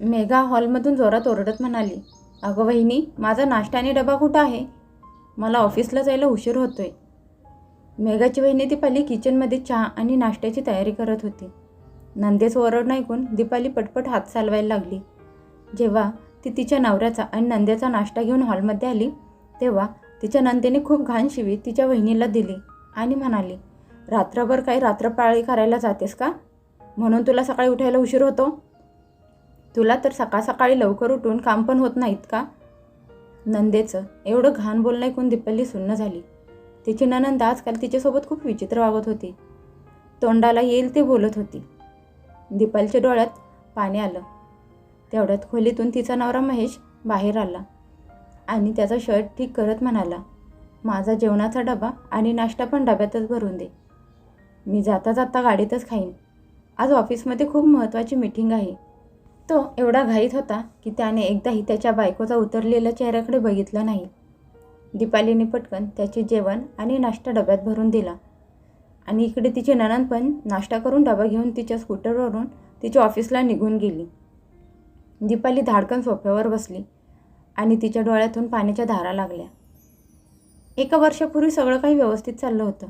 मेघा हॉलमधून जोरात ओरडत म्हणाली अगं वहिनी माझा नाश्ता आणि डबा कुठं आहे? मला ऑफिसला जायला उशीर होतोय. मेघाची वहिनी दीपाली किचनमध्ये चहा आणि नाश्त्याची तयारी करत होती. नंदेचं ओरडणं ऐकून दीपाली पटपट हात चालवायला लागली. जेव्हा ती तिच्या नवऱ्याचा आणि नंद्याचा नाश्ता घेऊन हॉलमध्ये आली तेव्हा तिच्या नंदेने खूप घाण शिवी तिच्या वहिनीला दिली आणि म्हणाली रात्रभर काही रात्रपाळी करायला जातेस का? म्हणून तुला सकाळी उठायला उशीर होतो? तुला तर सकाळ सकाळी लवकर उठून काम पण होत नाहीत का? नंदेचं. एवढं घाण बोलणं ऐकून दिपल्ली सुन्न झाली. तिची ननंद आजकाल तिच्यासोबत खूप विचित्र वागत होती. तोंडाला येईल ते बोलत होती. दीपालीच्या डोळ्यात पाणी आलं. तेवढ्यात खोलीतून तिचा नवरा महेश बाहेर आला आणि त्याचा शर्ट ठीक करत म्हणाला माझा जेवणाचा डबा आणि नाश्ता पण डब्यातच भरून दे. मी जाता जाता गाडीतच खाईन. आज ऑफिसमध्ये खूप महत्त्वाची मीटिंग आहे. तो एवढा घाईत होता की त्याने एकदाही त्याच्या बायकोचा उतरलेल्या चेहऱ्याकडे बघितलं नाही. दीपालीने पटकन त्याचे जेवण आणि नाश्ता डब्यात भरून दिला. आणि इकडे तिची नणंद पण नाश्ता करून डबा घेऊन तिच्या स्कूटरवरून तिच्या ऑफिसला निघून गेली. दीपाली धाडकन सोफ्यावर बसली आणि तिच्या डोळ्यातून पाण्याच्या धारा लागल्या. एका वर्षापूर्वी सगळं काही व्यवस्थित चाललं होतं.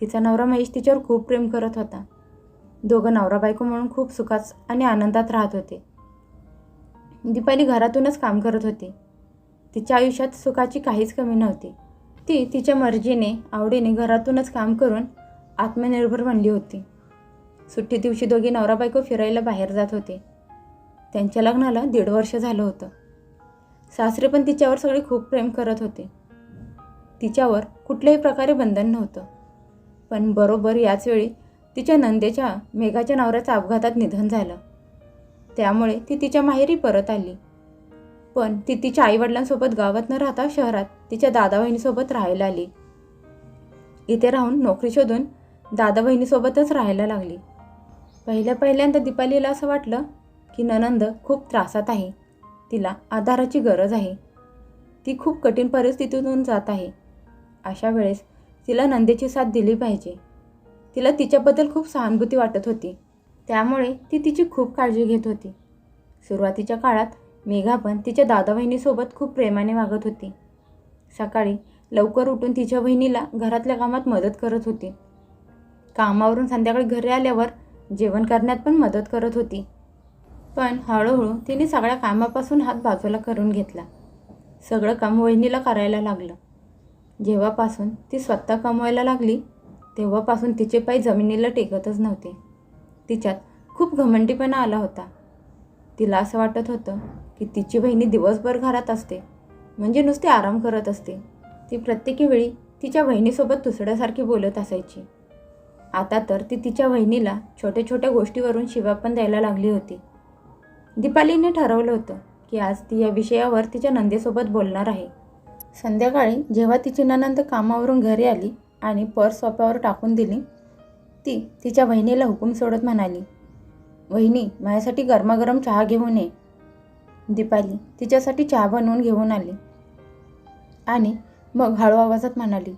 तिचा नवरा महेश तिच्यावर खूप प्रेम करत होता. दोघं नवरा बायको म्हणून खूप सुखात आणि आनंदात राहत होते. दीपाली घरातूनच काम करत होती. तिच्या आयुष्यात सुखाची काहीच कमी नव्हती. ती तिच्या मर्जीने आवडीने घरातूनच काम करून आत्मनिर्भर बनली होती. सुट्टी दिवशी दोघे नवरा बायको फिरायला बाहेर जात होते. त्यांच्या लग्नाला दीड वर्ष झालं होतं. सासरे पण तिच्यावर सगळे खूप प्रेम करत होते. तिच्यावर कुठल्याही प्रकारे बंधन नव्हतं. पण बरोबर याच वेळी तिच्या नंदेच्या मेघाच्या नवऱ्याचं अपघातात निधन झालं. त्यामुळे ती तिच्या माहेरी परत आली. पण ती तिच्या आईवडिलांसोबत गावात न राहता शहरात तिच्या दादा बहिणीसोबत राहायला आली. इथे राहून नोकरी शोधून दादा बहिणीसोबतच राहायला लागली. पहिल्या पहिल्यांदा दीपालीला असं वाटलं की ननंद खूप त्रासात आहे. तिला आधाराची गरज आहे. ती खूप कठीण परिस्थितीतून जात आहे. अशा वेळेस तिला नंदेची साथ दिली पाहिजे. तिला तिच्याबद्दल खूप सहानुभूती वाटत होती. त्यामुळे ती तिची खूप काळजी घेत होती. सुरुवातीच्या काळात मेघा पण तिच्या दादा बहिणीसोबत खूप प्रेमाने वागत होती. सकाळी लवकर उठून तिच्या बहिणीला घरातल्या कामात मदत करत होती. कामावरून संध्याकाळी घरी आल्यावर जेवण करण्यात पण मदत करत होती. पण हळूहळू तिने सगळ्या कामापासून हात बाजूला करून घेतला. सगळं काम वहिनीला करायला लागलं. जेव्हापासून ती स्वतः कमवायला लागली तेव्हापासून तिचे पाय जमिनीला टेकतच नव्हते. तिच्यात खूप घमंडीपणा आला होता. तिला असं वाटत होतं की तिची बहिणी दिवसभर घरात असते म्हणजे नुसते आराम करत असते. ती प्रत्येकी वेळी तिच्या बहिणीसोबत तुसड्यासारखी बोलत असायची. आता तर ती तिच्या बहिणीला छोट्या छोट्या गोष्टीवरून शिवा पण द्यायला लागली होती. दीपालीने ठरवलं होतं की आज ती या विषयावर तिच्या नंदेसोबत बोलणार आहे. संध्याकाळी जेव्हा तिची ननंद कामावरून घरी आली आणि पर्स सोप्यावर टाकून दिली. ती तिच्या बहिणीला हुकूम सोडत म्हणाली वहिनी माझ्यासाठी गरमागरम चहा घेऊन ये. दीपाली तिच्यासाठी चहा बनवून घेऊन आली आणि मग हळू आवाजात म्हणाली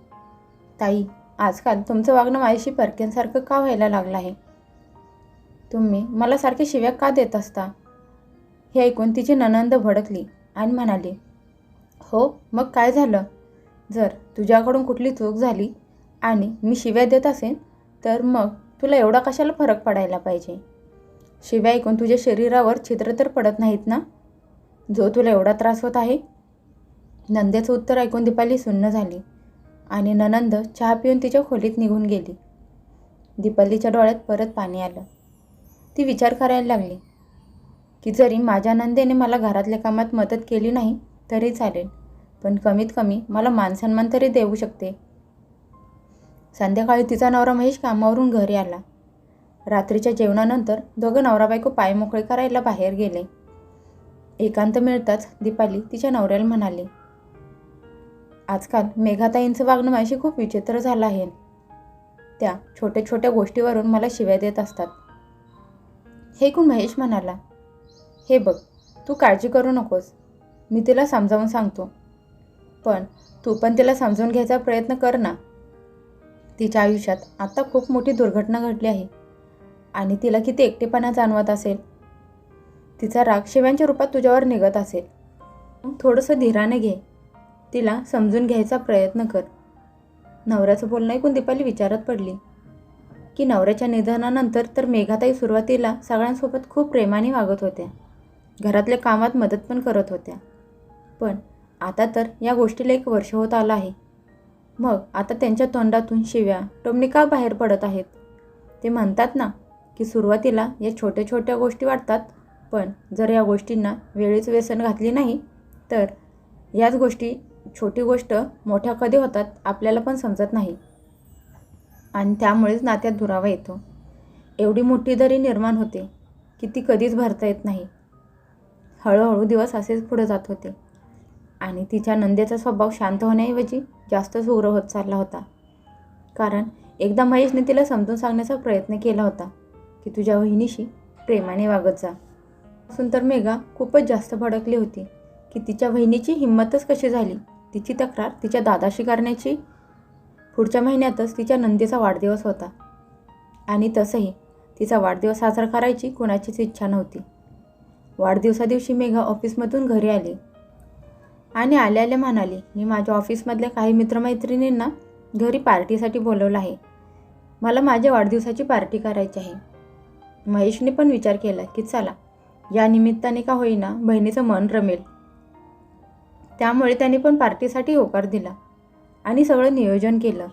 ताई आजकाल तुमचं वागणं माझ्याशी परक्यांसारखं का व्हायला लागलं आहे? तुम्ही मला सारखे शिव्या का देत असता? हे ऐकून तिची ननंद भडकली आणि म्हणाली हो मग काय झालं? जर तुझ्याकडून कुठली चूक झाली आणि मी शिव्या देत असेन तर मग तुला एवढा कशाला फरक पडायला पाहिजे? शिव्या ऐकून तुझ्या शरीरावर छिद्र तर पडत नाहीत ना? जो तुला एवढा त्रास होत आहे? नंदेचं उत्तर ऐकून दीपाली सुन्न झाली आणि ननंद चहा पिऊन तिच्या खोलीत निघून गेली. दीपालीच्या डोळ्यात परत पाणी आलं. ती विचार करायला लागली की जरी माझ्या नंदेने मला घरातल्या कामात मदत केली नाही तरी चालेल पण कमीत कमी मला मानसन्मान तरी देऊ शकते. संध्याकाळी तिचा नवरा महेश कामावरून घरी आला. रात्रीच्या जेवणानंतर दोघं नवरा बायको पाय मोकळे करायला बाहेर गेले. एकांत मिळताच दीपाली तिच्या नवऱ्याला म्हणाली आजकाल मेघाताईंचं वागणं माझी खूप विचित्र झालं आहे. त्या छोट्या छोट्या गोष्टीवरून मला शिव्या देत असतात. हे ऐकून महेश म्हणाला. हे बघ तू काळजी करू नकोस. मी तिला समजावून सांगतो. पण तू पण तिला समजून घ्यायचा प्रयत्न कर ना. तिच्या आयुष्यात आत्ता खूप मोठी दुर्घटना घडली आहे आणि तिला किती एकटेपणा जाणवत असेल. तिचा राग शिव्यांच्या रूपात तुझ्यावर निघत असेल. मग थोडंसं धीराने घे. तिला समजून घ्यायचा प्रयत्न कर. नवऱ्याचं बोलणं ऐकून दीपाली विचारत पडली. की नवऱ्याच्या निधनानंतर तर मेघाताई सुरुवातीला सगळ्यांसोबत खूप प्रेमाने वागत होत्या. घरातल्या कामात मदत पण करत होत्या. पण आता तर या गोष्टीला एक वर्ष होत आलं आहे. मग आता त्यांच्या तोंडातून शिव्या टोमणे का बाहेर पडत आहेत? ते म्हणतात ना की सुरुवातीला या छोट्या छोट्या गोष्टी वाटतात पण जर या गोष्टींना वेळीच व्यसन घातली नाही तर याच गोष्टी छोटी गोष्ट मोठ्या कधी होतात आपल्याला पण समजत नाही. आणि त्यामुळेच नात्यात दुरावा येतो. एवढी मोठी दरी निर्माण होते की ती कधीच भरता येत नाही. हळूहळू दिवस असेच पुढे जात होते. आणि तिच्या नंदेचा स्वभाव शांत होण्याऐवजी जास्तच उग्र होत चालला होता. कारण एकदा महेशने तिला समजून सांगण्याचा प्रयत्न केला होता की तुझ्या वहिनीशी प्रेमाने वागत जा. असून तर मेघा खूपच जास्त भडकली होती की तिच्या वहिनीची हिंमतच कशी झाली? तिची तक्रार तिच्या दादाशी करण्याची? पुढच्या महिन्यातच तिच्या नंदीचा वाढदिवस होता आणि तसंही तिचा वाढदिवस साजरा करायची कोणाचीच इच्छा नव्हती. वाढदिवसा दिवशी मेघा ऑफिसमधून घरी आली. आणि आल्याले आल्या म्हणाली मी माझ्या ऑफिसमधल्या काही मित्रमैत्रिणींना घरी पार्टीसाठी बोलवलं आहे. मला माझ्या वाढदिवसाची पार्टी करायची आहे. महेशने पण विचार केला की चला या निमित्ताने का होईना बहिणीचं मन रमेल. त्यामुळे त्याने पण पार्टीसाठी होकार दिला आणि सगळं नियोजन केलं.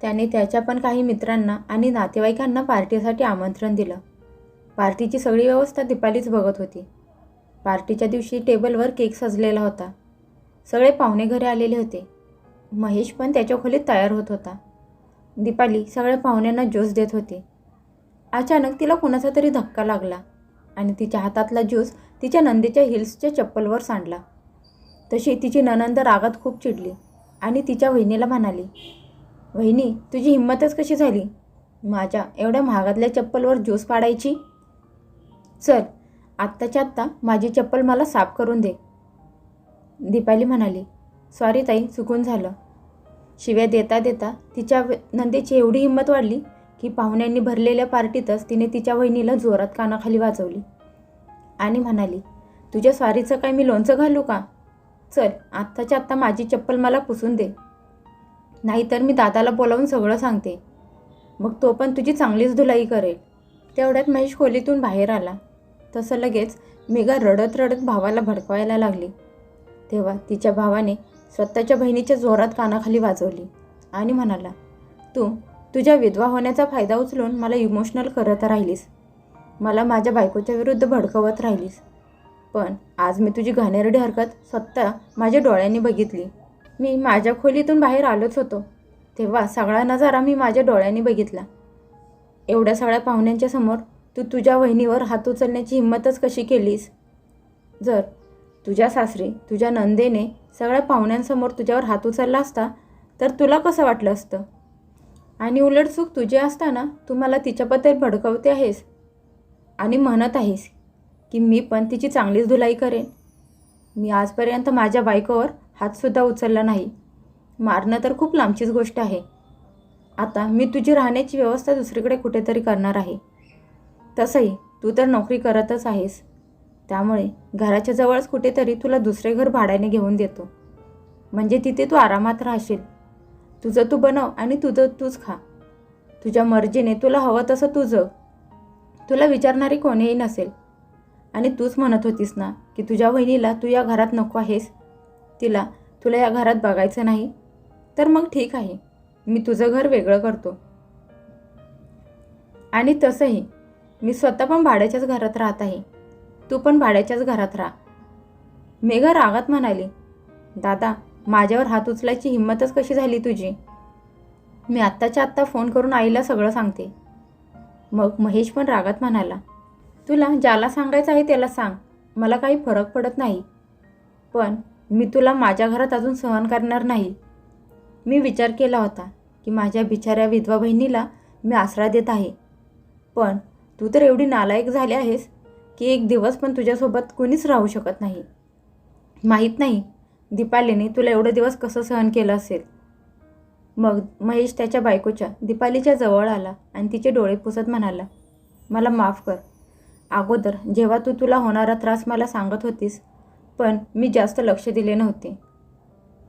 त्याने त्याच्या पण काही मित्रांना आणि नातेवाईकांना पार्टीसाठी आमंत्रण दिलं. पार्टीची सगळी व्यवस्था दीपालीच बघत होती. पार्टीच्या दिवशी टेबलवर केक सजलेला होता. सगळे पाहुणे घरी आलेले होते. महेश पण त्याच्या खोलीत तयार होत होता. दीपाली सगळ्या पाहुण्यांना ज्यूस देत होती. अचानक तिला कुणाचा तरी धक्का लागला आणि तिच्या हातातला ज्यूस तिच्या नंदीच्या हिल्सच्या चप्पलवर सांडला. तशी तिची ननंद रागात खूप चिडली आणि तिच्या वहिनीला म्हणाली वहिनी तुझी हिंमतच कशी झाली? माझ्या एवढ्या महागातल्या चप्पलवर ज्यूस पाडायची? चल आत्ताच्या आत्ता माझी चप्पल मला साफ करून दे. दीपाली म्हणाली सॉरी ताई चुकून झालं. शिव्या देता देता तिच्या नंदीची नंदेची एवढी हिंमत वाढली की पाहुण्यांनी भरलेल्या पार्टीतच तिने तिच्या वहिनीला जोरात कानाखाली वाजवली. आणि म्हणाली तुझ्या स्वारीचं काय मी लोणचं घालू का? चल आत्ताच्या आत्ता माझी चप्पल मला पुसून दे. नाहीतर मी दादाला बोलावून सगळं सांगते. मग तो पण तुझी चांगलीच धुलाई करेल. तेवढ्यात महेश खोलीतून बाहेर आला. तसं लगेच मेघा रडत रडत भावाला भडकवायला लागली. तेव्हा तिच्या भावाने स्वतःच्या बहिणीच्या जोरात कानाखाली वाजवली आणि म्हणाला तू तुझ्या विधवा होण्याचा फायदा उचलून मला इमोशनल करत राहिलीस. मला माझ्या बायकोच्या विरुद्ध भडकवत राहिलीस. पण आज मी तुझी घाणेरडी हरकत स्वतः माझ्या डोळ्यांनी बघितली. मी माझ्या खोलीतून बाहेर आलोच होतो. तेव्हा सगळा नजारा मी माझ्या डोळ्यांनी बघितला. एवढ्या सगळ्या पाहुण्यांच्या समोर तू तुझ्या वहिनीवर हात उचलण्याची हिंमतच कशी केलीस? जर तुझ्या सासरी तुझ्या नंदेने सगळ्या पाहुण्यांसमोर तुझ्यावर हात उचलला असता तर तुला कसं वाटलं असतं? आणि उलट चूक तुझी असताना तू मला तिच्याबद्दल भडकवते आहेस आणि म्हणत आहेस की मी पण तिची चांगलीच धुलाई करेन. मी आजपर्यंत माझ्या बायकोवर हातसुद्धा उचलला नाही. मारणं तर खूप लांबचीच गोष्ट आहे. आता मी तुझी राहण्याची व्यवस्था दुसरीकडे कुठेतरी करणार आहे. तसंही तू तर नोकरी करतच आहेस. त्यामुळे घराच्या जवळच कुठेतरी तुला दुसरे घर भाड्याने घेऊन देतो. म्हणजे तिथे तू आरामात राहशील. तुझं तू बनव आणि तुझं तूच खा. तुझ्या मर्जीने तुला हवं तसं तू जग तुला विचारणारी कोणीही नसेल. आणि तूच म्हणत होतीस ना की तुझ्या बहिणीला तू या घरात नको आहेस. तिला तुला या घरात बघायचं नाही. तर मग ठीक आहे. मी तुझं घर वेगळं करतो. आणि तसंही मी स्वतः पण भाड्याच्याच घरात राहत आहे. तू पण भाड्याच्याच घरात राहा. मेघा रागात म्हणाली दादा माझ्यावर हात उचलायची हिंमतच कशी झाली तुझी? मी आत्ताच्या आत्ता फोन करून आईला सगळं सांगते. मग महेश पण रागात म्हणाला तुला ज्याला सांगायचं आहे त्याला सांग. मला काही फरक पडत नाही. पण मी तुला माझ्या घरात अजून सहन करणार नाही. मी विचार केला होता की माझ्या बिचाऱ्या विधवा बहिणीला मी आसरा देत आहे. पण तू तर एवढी नालायक झाली आहेस की एक दिवस पण तुझ्यासोबत कोणीच राहू शकत नाही. माहीत नाही दीपालीने तुला एवढे दिवस कसं सहन केलं असेल? मग महेश त्याच्या बायकोच्या दीपालीच्या जवळ आला आणि तिचे डोळे पुसत म्हणाला मला माफ कर. अगोदर जेव्हा तू तुला होणारा त्रास मला सांगत होतीस पण मी जास्त लक्ष दिले नव्हते.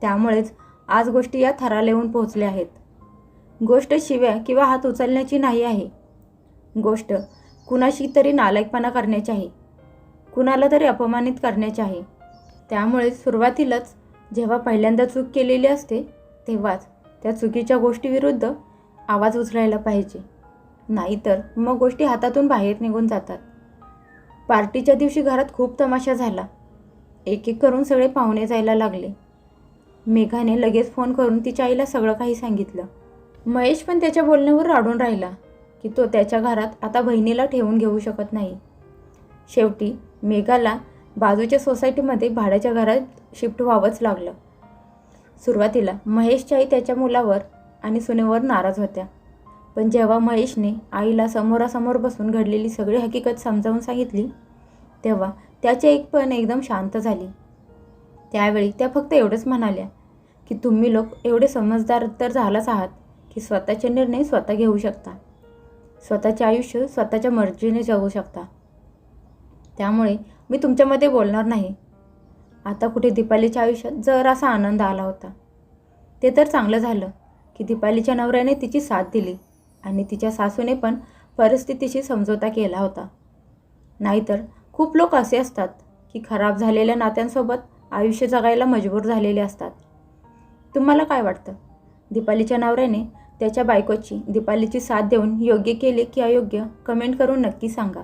त्यामुळेच आज गोष्टी या थराला येऊन पोहोचल्या आहेत. गोष्ट शिव्या किंवा हात उचलण्याची नाही आहे. गोष्ट कुणाशी तरी नालायकपणा करण्याची आहे. कुणाला तरी अपमानित करण्याची आहे. त्यामुळे सुरुवातीलाच जेव्हा पहिल्यांदा चूक केलेली असते तेव्हाच त्या चुकीच्या गोष्टीविरुद्ध आवाज उचलायला पाहिजे. नाहीतर मग गोष्टी हातातून बाहेर निघून जातात. पार्टीच्या दिवशी घरात खूप तमाशा झाला. एक एक करून सगळे पाहुणे जायला लागले. मेघाने लगेच फोन करून तिच्या आईला सगळं काही सांगितलं. महेश पण त्याच्या बोलण्यावर राडून राहिला. की तो त्याच्या घरात आता बहिणीला ठेवून घेऊ शकत नाही. शेवटी मेघाला बाजूच्या सोसायटीमध्ये भाड्याच्या घरात शिफ्ट व्हावंच लागलं. सुरुवातीला महेशच्याही आई त्याच्या मुलावर आणि सुनेवर नाराज होत्या. पण जेव्हा महेशने आईला समोरासमोर बसून घडलेली सगळी हकीकत समजावून सांगितली तेव्हा त्याची एक पण एकदम शांत झाली. त्यावेळी त्या फक्त एवढंच म्हणाल्या की तुम्ही लोक एवढे समजदार तर झालाच आहात की स्वतःचे निर्णय स्वतः घेऊ शकता. स्वतःचे आयुष्य स्वतःच्या मर्जीने जगू शकता. त्यामुळे मी तुमच्यामध्ये बोलणार नाही. आता कुठे दीपालीच्या आयुष्यात जरासा आनंद आला होता. ते तर चांगलं झालं की दीपालीच्या नवऱ्याने तिची साथ दिली आणि तिच्या सासूने पण परिस्थितीशी समझोता केला होता. नाहीतर खूप लोक असे असतात की खराब झालेल्या नात्यांसोबत आयुष्य जगायला मजबूर झालेले असतात. तुम्हाला काय वाटतं? दीपालीच्या नवऱ्याने त्याच्या बायकोची दीपालीची साथ देऊन योग्य केले की अयोग्य कमेंट करून नक्की सांगा.